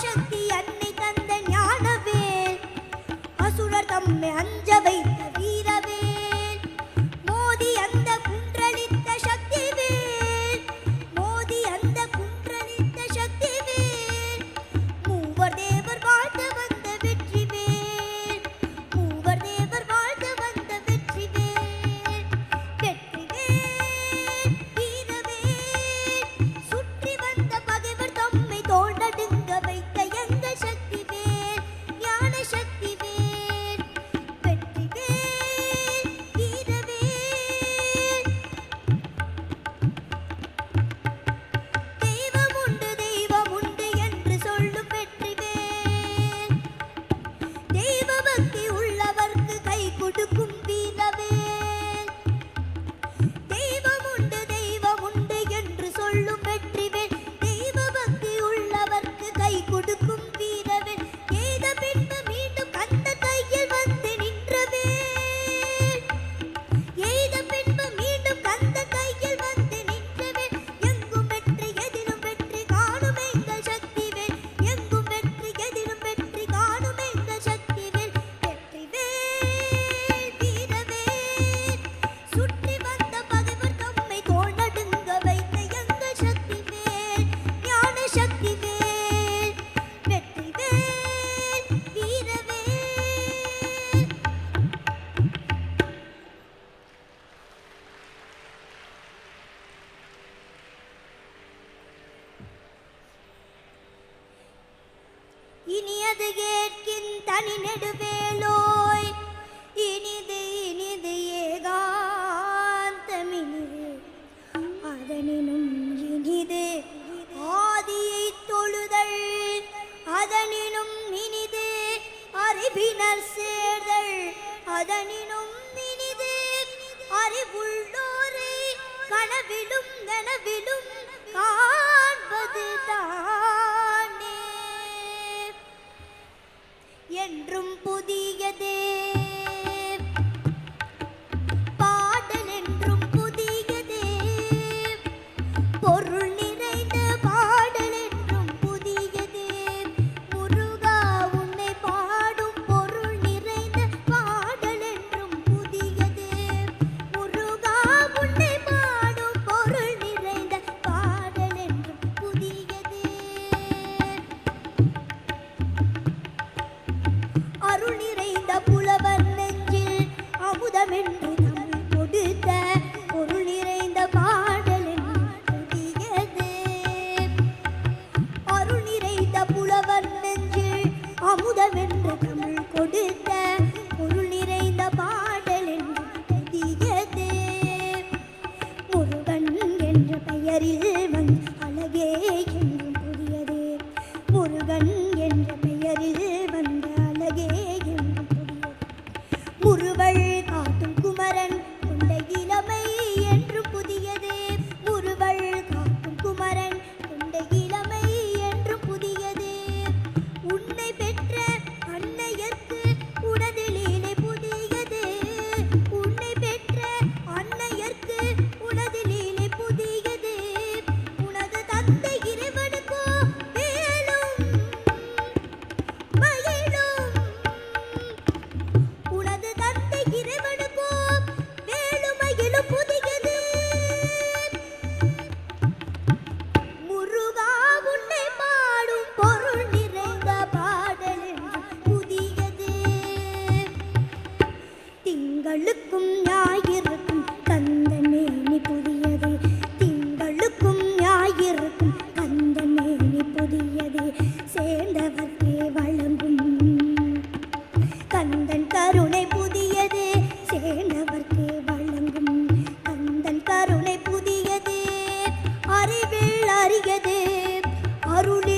是 அறிவினர் சேர்தல் அதனினும் இனிது அறிவுள்ளோரை கனவிலும் நனவிலும் அறிவில் அறியது. அருளே